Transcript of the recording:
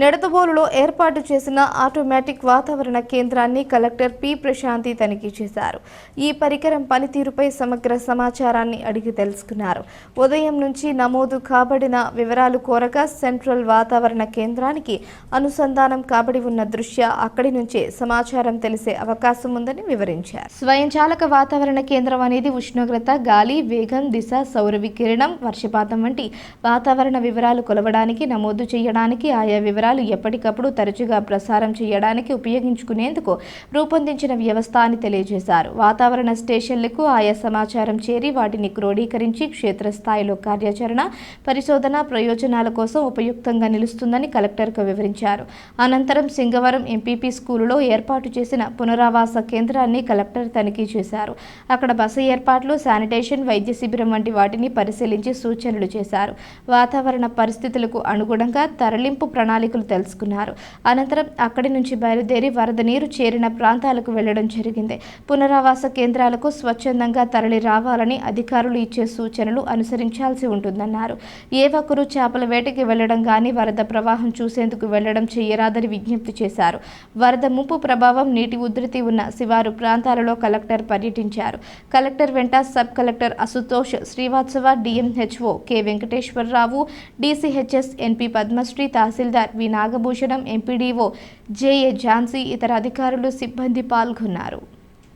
నెడతబోలులో ఏర్పాటు చేసిన ఆటోమేటిక్ వాతావరణ కేంద్రాన్ని కలెక్టర్ పి ప్రశాంతి తనిఖీ చేశారు. ఈ పరికరం పనితీరుపై సమగ్ర సమాచారాన్ని అడిగి తెలుసుకున్నారు. ఉదయం నుంచి నమోదు కాబడిన వివరాలు కోరగా సెంట్రల్ వాతావరణ కేంద్రానికి అనుసంధానం కాబడి ఉన్న దృష్ట్యా అక్కడి నుంచే సమాచారం తెలిసే అవకాశం ఉందని వివరించారు. స్వయంచాలక వాతావరణ కేంద్రం అనేది ఉష్ణోగ్రత గాలి వేగం దిశ సౌర వికిరణం వర్షపాతం వంటి వాతావరణ వివరాలు కొలవడానికి నమోదు చేయడానికి ఆయా వివరాలు ఎప్పటికప్పుడు తరచుగా ప్రసారం చేయడానికి ఉపయోగించుకునేందుకు రూపొందించిన వ్యవస్థ అని తెలియజేశారు. వాతావరణ స్టేషన్లకు ఆయా సమాచారం చేరి వాటిని క్రోడీకరించి క్షేత్రస్థాయిలో కార్యాచరణ పరిశోధన ప్రయోజనాల కోసం ఉపయుక్తంగా నిలుస్తుందని కలెక్టర్కు వివరించారు. అనంతరం సింగవరం ఎంపీపీ స్కూలులో ఏర్పాటు చేసిన పునరావాస కేంద్రాన్ని కలెక్టర్ తనిఖీ చేశారు. అక్కడ బస ఏర్పాట్లు శానిటేషన్ వైద్య శిబిరం వంటి వాటిని పరిశీలించి సూచనలు చేశారు. వాతావరణ పరిస్థితులకు అనుగుణంగా తరలింపు ప్రణాళిక స్థానికులు తెలుసుకున్నారు. అనంతరం అక్కడి నుంచి బయలుదేరి వరద నీరు చేరిన ప్రాంతాలకు వెళ్ళడం జరిగింది. పునరావాస కేంద్రాలకు స్వచ్ఛందంగా తరలి రావాలని అధికారులు ఇచ్చే సూచనలు అనుసరించాల్సి ఉంటుందన్నారు. ఏ ఒక్కరూ చేపల వేటకి వెళ్ళడం కానీ వరద ప్రవాహం చూసేందుకు వెళ్ళడం చేయరాదని విజ్ఞప్తి చేశారు. వరద ముంపు ప్రభావం నీటి ఉధృతి ఉన్న శివారు ప్రాంతాలలో కలెక్టర్ పర్యటించారు. కలెక్టర్ వెంట sub collector Asutosh Srivastava DMHO K Venkateswararao DCHS NP Padmashri tahsildar V Nagabhushanam MPDO JA Jhansi ఇతర అధికారులు సిబ్బంది పాల్గొన్నారు.